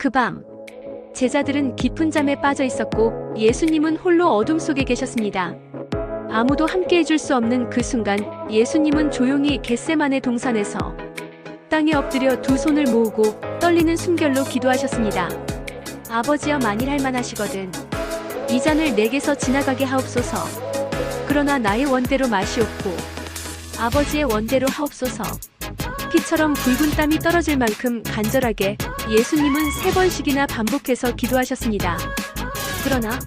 그 밤, 제자들은 깊은 잠에 빠져 있었고 예수님은 홀로 어둠 속에 계셨습니다. 아무도 함께 해줄 수 없는 그 순간 예수님은 조용히 겟세만의 동산에서 땅에 엎드려 두 손을 모으고 떨리는 숨결로 기도하셨습니다. 아버지여 만일 할 만 하시거든 이 잔을 내게서 지나가게 하옵소서. 그러나 나의 원대로 마시옵고 아버지의 원대로 하옵소서. 피처럼 붉은 땀이 떨어질 만큼 간절하게 예수님은 세 번씩이나 반복해서 기도하셨습니다. 그러나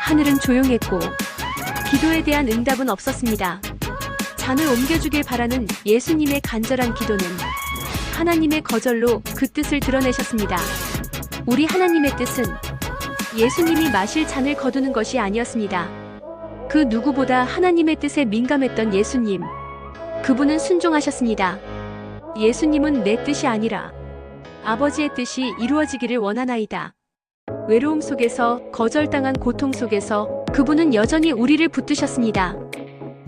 하늘은 조용했고 기도에 대한 응답은 없었습니다. 잔을 옮겨주길 바라는 예수님의 간절한 기도는 하나님의 거절로 그 뜻을 드러내셨습니다. 우리 하나님의 뜻은 예수님이 마실 잔을 거두는 것이 아니었습니다. 그 누구보다 하나님의 뜻에 민감했던 예수님. 그분은 순종하셨습니다. 예수님은 내 뜻이 아니라 아버지의 뜻이 이루어지기를 원하나이다. 외로움 속에서 거절당한 고통 속에서 그분은 여전히 우리를 붙드셨습니다.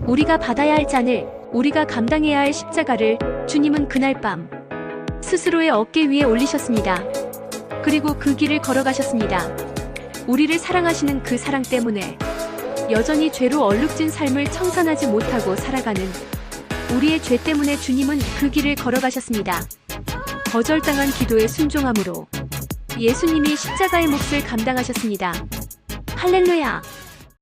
우리가 받아야 할 잔을 우리가 감당해야 할 십자가를 주님은 그날 밤 스스로의 어깨 위에 올리셨습니다. 그리고 그 길을 걸어가셨습니다. 우리를 사랑하시는 그 사랑 때문에 여전히 죄로 얼룩진 삶을 청산하지 못하고 살아가는 우리의 죄 때문에 주님은 그 길을 걸어가셨습니다. 거절당한 기도의 순종함으로 예수님이 십자가의 몫을 감당하셨습니다. 할렐루야!